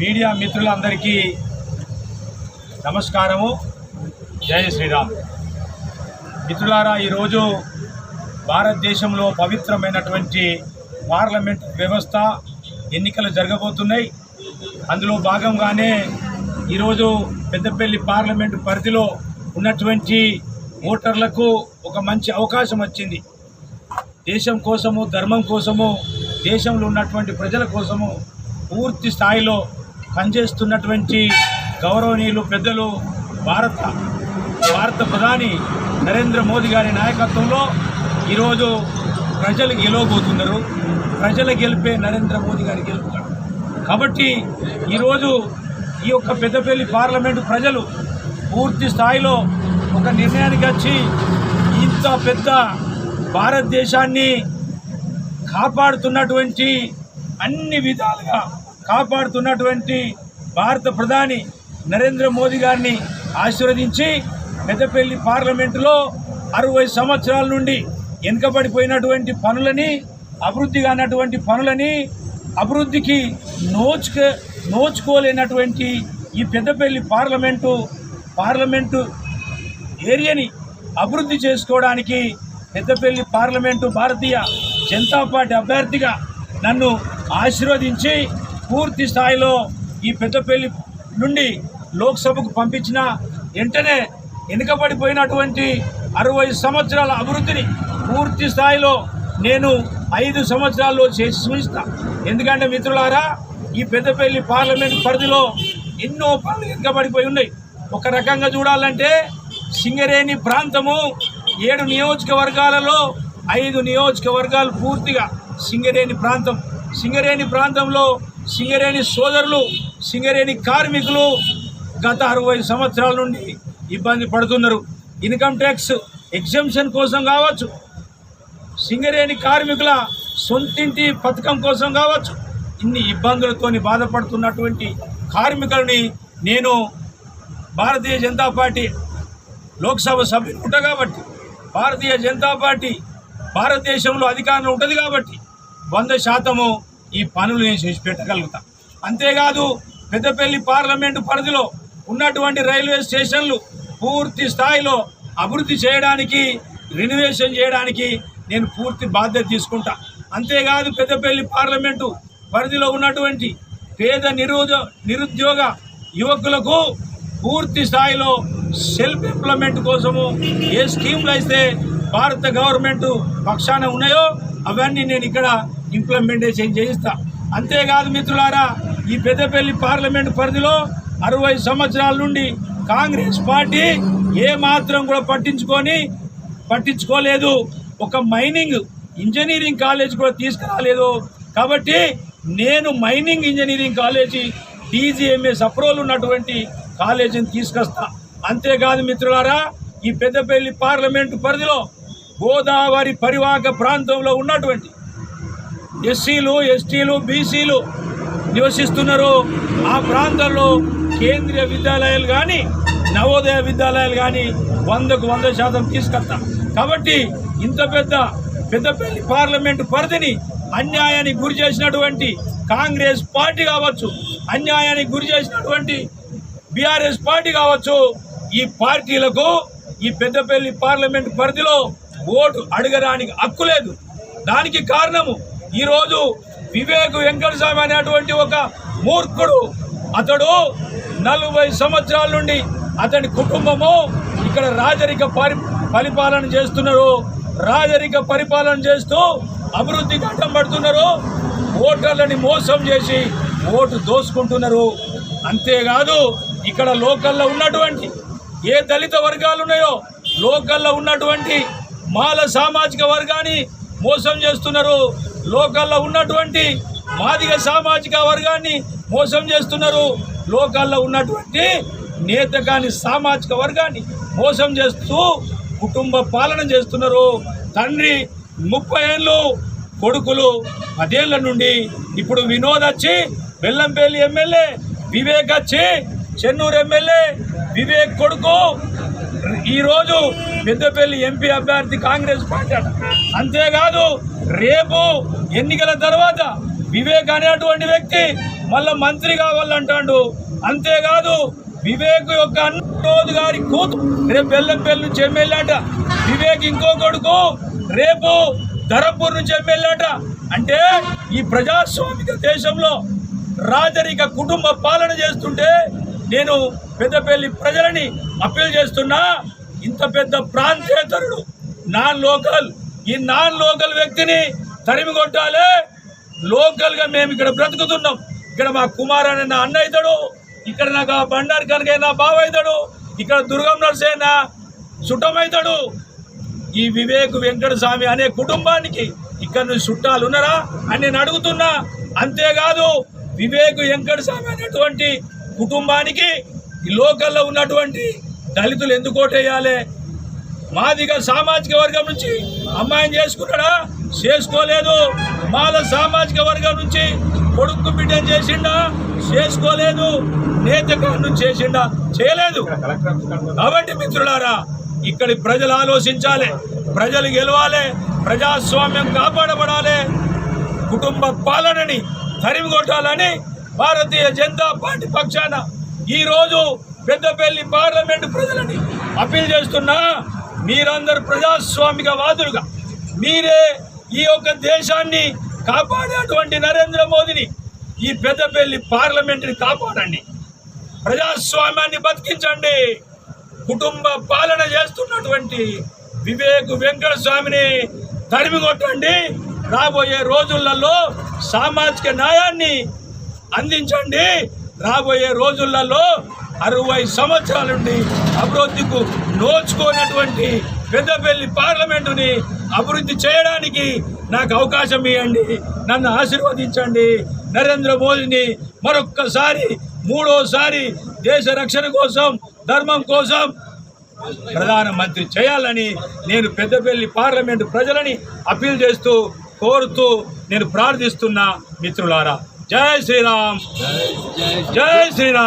Media మిత్రులందరికీ నమస్కారము. జయ శ్రీరామ్. మిత్రులారా ఈరోజు భారతదేశంలో పవిత్రమైనటువంటి పార్లమెంట్ వ్యవస్థ ఎన్నికలు జరగబోతున్నాయి. అందులో భాగంగానే ఈరోజు పెద్దపల్లి పార్లమెంటు పరిధిలో ఉన్నటువంటి ఓటర్లకు ఒక మంచి అవకాశం వచ్చింది. దేశం కోసము ధర్మం కోసము దేశంలో ఉన్నటువంటి ప్రజల కోసము పూర్తి స్థాయిలో పనిచేస్తున్నటువంటి గౌరవనీయులు పెద్దలు భారత భారత ప్రధాని నరేంద్ర మోదీ గారి నాయకత్వంలో ఈరోజు ప్రజలు గెలవబోతున్నారు. ప్రజల గెలిపే నరేంద్ర మోదీ గారి గెలుపుతారు కాబట్టి ఈరోజు ఈ యొక్క పెద్దపల్లి పార్లమెంటు ప్రజలు పూర్తి స్థాయిలో ఒక నిర్ణయానికి వచ్చి ఇంత పెద్ద భారతదేశాన్ని కాపాడుతున్నటువంటి అన్ని విధాలుగా కాపాడుతున్నటువంటి భారత ప్రధాని నరేంద్ర మోదీ గారిని ఆశీర్వదించి పెద్దపల్లి పార్లమెంటులో అరవై సంవత్సరాల నుండి వెనుకబడిపోయినటువంటి పనులని అభివృద్ధి కానటువంటి పనులని అభివృద్ధికి నోచుక నోచుకోలేనటువంటి ఈ పెద్దపల్లి పార్లమెంటు పార్లమెంటు ఏరియాని అభివృద్ధి చేసుకోవడానికి పెద్దపల్లి పార్లమెంటు భారతీయ జనతా పార్టీ అభ్యర్థిగా నన్ను ఆశీర్వదించి పూర్తి స్థాయిలో ఈ పెద్దపల్లి నుండి లోక్సభకు పంపించిన వెంటనే వెనుకబడిపోయినటువంటి అరవై సంవత్సరాల అభివృద్ధిని పూర్తి స్థాయిలో నేను ఐదు సంవత్సరాల్లో చేసి చూపిస్తా. ఎందుకంటే మిత్రులారా ఈ పెద్దపల్లి పార్లమెంట్ పరిధిలో ఎన్నో పనులు వెనుకబడిపోయి ఉన్నాయి. ఒక రకంగా చూడాలంటే సింగరేణి ప్రాంతము ఏడు నియోజకవర్గాలలో ఐదు నియోజకవర్గాలు పూర్తిగా సింగరేణి ప్రాంతం. సింగరేణి ప్రాంతంలో సింగరేణి సోదరులు సింగరేణి కార్మికులు గత అరవై సంవత్సరాల నుండి ఇబ్బంది పడుతున్నారు. ఇన్కమ్ ట్యాక్స్ ఎగ్జంప్షన్ కోసం కావచ్చు సింగరేణి కార్మికుల సొంతింటి పథకం కోసం కావచ్చు ఇన్ని ఇబ్బందులతోని బాధపడుతున్నటువంటి కార్మికులని నేను భారతీయ జనతా పార్టీ లోక్సభ సభ్యులు ఉంటా కాబట్టి భారతీయ జనతా పార్టీ భారతదేశంలో అధికారంలో ఉంటుంది కాబట్టి వంద శాతము ఈ పనులు నేను చేసి పెట్టగలుగుతా. అంతేకాదు పెద్దపల్లి పార్లమెంటు పరిధిలో ఉన్నటువంటి రైల్వే స్టేషన్లు పూర్తి స్థాయిలో అభివృద్ధి చేయడానికి రినోవేషన్ చేయడానికి నేను పూర్తి బాధ్యత తీసుకుంటా. అంతేకాదు పెద్దపల్లి పార్లమెంటు పరిధిలో ఉన్నటువంటి పేద నిరుద నిరుద్యోగ యువకులకు పూర్తి స్థాయిలో సెల్ఫ్ ఎంప్లాయ్మెంట్ కోసము ఏ స్కీమ్లు అయితే భారత గవర్నమెంట్ పక్షాన ఉన్నాయో అవన్నీ నేను ఇక్కడ ఇంప్లిమెంటేషన్ చేయిస్తా. అంతేకాదు మిత్రులారా ఈ పెద్దపల్లి పార్లమెంట్ పరిధిలో అరవై సంవత్సరాల నుండి కాంగ్రెస్ పార్టీ ఏ మాత్రం కూడా పట్టించుకొని పట్టించుకోలేదు. ఒక మైనింగ్ ఇంజనీరింగ్ కాలేజ్ కూడా తీసుకురాలేదు. కాబట్టి నేను mining engineering college DGMS approval ఉన్నటువంటి కాలేజీని తీసుకొస్తా. అంతేకాదు మిత్రులారా ఈ పెద్దపల్లి పార్లమెంటు పరిధిలో గోదావరి పరివాహక ప్రాంతంలో ఉన్నటువంటి ఎస్సీలు ఎస్టీలు బీసీలు నివసిస్తున్నారు. ఆ ప్రాంతంలో కేంద్రీయ విద్యాలయాలు కానీ నవోదయ విద్యాలయాలు కానీ వందకు వంద శాతం తీసుకొస్తాం. కాబట్టి ఇంత పెద్ద పెద్దపల్లి పార్లమెంటు పరిధిని అన్యాయానికి గురి చేసినటువంటి కాంగ్రెస్ పార్టీ కావచ్చు అన్యాయానికి గురి చేసినటువంటి బీఆర్ఎస్ పార్టీ కావచ్చు ఈ పార్టీలకు ఈ పెద్దపల్లి పార్లమెంట్ పరిధిలో ఓటు అడగడానికి హక్కు లేదు. దానికి కారణము ఈరోజు వివేక్ వెంకటస్వామి అనేటువంటి ఒక మూర్ఖుడు. అతడు నలభై సంవత్సరాల నుండి అతని కుటుంబము ఇక్కడ రాజరిక పరి పరిపాలన చేస్తున్నారు. రాజరిక పరిపాలన చేస్తూ అభివృద్ధికి అడ్డం పడుతున్నారు. ఓటర్లని మోసం చేసి ఓటు దోసుకుంటున్నారు. అంతేకాదు ఇక్కడ లోకల్లో ఉన్నటువంటి ఏ దళిత వర్గాలు ఉన్నాయో లోకల్లో ఉన్నటువంటి మాల సామాజిక వర్గాన్ని మోసం చేస్తున్నారు. లోకల్లో ఉన్నటువంటి మాదిగ సామాజిక వర్గాన్ని మోసం చేస్తున్నారు. లోకల్లో ఉన్నటువంటి నేతకాని సామాజిక వర్గాన్ని మోసం చేస్తూ కుటుంబ పాలన చేస్తున్నారు. తండ్రి ముప్పై ఏళ్ళు కొడుకులు పదేళ్ళ నుండి ఇప్పుడు వినోద్ వచ్చి బెల్లంపల్లి ఎమ్మెల్యే వివేక్ వచ్చి చెన్నూరు ఎమ్మెల్యే వివేక్ కొడుకు ఈరోజు పెద్దపల్లి ఎంపీ అభ్యర్థి కాంగ్రెస్ పార్టీ అంతేకాదు రేపు ఎన్నికల తర్వాత వివేక్ అనేటువంటి వ్యక్తి మళ్ళా మంత్రి కావాలంటాడు. అంతేకాదు వివేక్ యొక్క అన్నోద్ గారి కూతురు రేపు బెల్లంపల్లి నుంచి ఎమ్మెల్యే అట. వివేక్ ఇంకో కొడుకు రేపు ధరంపూర్ నుంచి ఎమ్మెల్యే అట. అంటే ఈ ప్రజాస్వామిక దేశంలో రాజరిక కుటుంబ పాలన చేస్తుంటే నేను పెద్దపల్లి ప్రజలని అప్పీల్ చేస్తున్నా. ఇంత పెద్ద ప్రాంతేతరుడు నాన్ లోకల్ ఈ నాన్ లోకల్ వ్యక్తిని తరిమి కొట్టాలి. లోకల్గా మేము ఇక్కడ బ్రతుకుతున్నాం. ఇక్కడ మా కుమార్ అనే నా అన్న అవుతాడు. ఇక్కడ నాకు ఆ బండారు కనుక నా బావ అవుతాడు. ఇక్కడ దుర్గం నర్సేన చుట్టమవుతాడు ఈ వివేక్ వెంకట స్వామి అనే కుటుంబానికి ఇక్కడ నుంచి చుట్టాలు ఉన్నారా అని నేను అడుగుతున్నా. అంతేకాదు వివేక్ వెంకట స్వామి అనేటువంటి కుటుంబానికి ఈ లోకల్లో ఉన్నటువంటి దళితులు ఎందుకు ఓటేయాలి? మాదిగా సామాజిక వర్గం నుంచి అమ్మాయిని చేసుకున్నాడా చేసుకోలేదు. మాల సామాజిక వర్గం నుంచి కొడుకు బిడ్డను చేసిండా? చేసుకోలేదు. నేతకాన్ని చేసిండా? చేయలేదు. కాబట్టి మిత్రులారా ఇక్కడి ప్రజలు ఆలోచించాలి. ప్రజలు గెలవాలి. ప్రజాస్వామ్యం కాపాడబడాలి. కుటుంబ పాలనని తరిమి కొట్టాలని భారతీయ జనతా పార్టీ పక్షాన ఈరోజు పెద్దపల్లి పార్లమెంట్ ప్రజలని అప్పీల్ చేస్తున్నా. మీరందరూ ప్రజాస్వామిక వాదులుగా. మీరే ఈ యొక్క దేశాన్ని కాపాడేటువంటి నరేంద్ర మోదీని ఈ పెద్దపల్లి పార్లమెంట్ని కాపాడండి. ప్రజాస్వామ్యాన్ని బతికించండి. కుటుంబ పాలన చేస్తున్నటువంటి వివేక్ వెంకట స్వామిని తరిమి కొట్టండి. రాబోయే రోజులలో సామాజిక న్యాయాన్ని అందించండి. రాబోయే రోజులలో అరవై సంవత్సరాల నుండి అభివృద్ధికు నోచుకోనటువంటి పెద్దపల్లి పార్లమెంటుని అభివృద్ధి చేయడానికి నాకు అవకాశం ఇవ్వండి నన్ను ఆశీర్వదించండి. నరేంద్ర మోదీని మరొక్కసారి మూడోసారి దేశ రక్షణ కోసం ధర్మం కోసం ప్రధానమంత్రి చేయాలని నేను పెద్దపల్లి పార్లమెంటు ప్రజలని అప్పీల్ చేస్తూ కోరుతూ నేను ప్రార్థిస్తున్నా మిత్రులారా. జై శ్రీరామ్. జై శ్రీరామ్.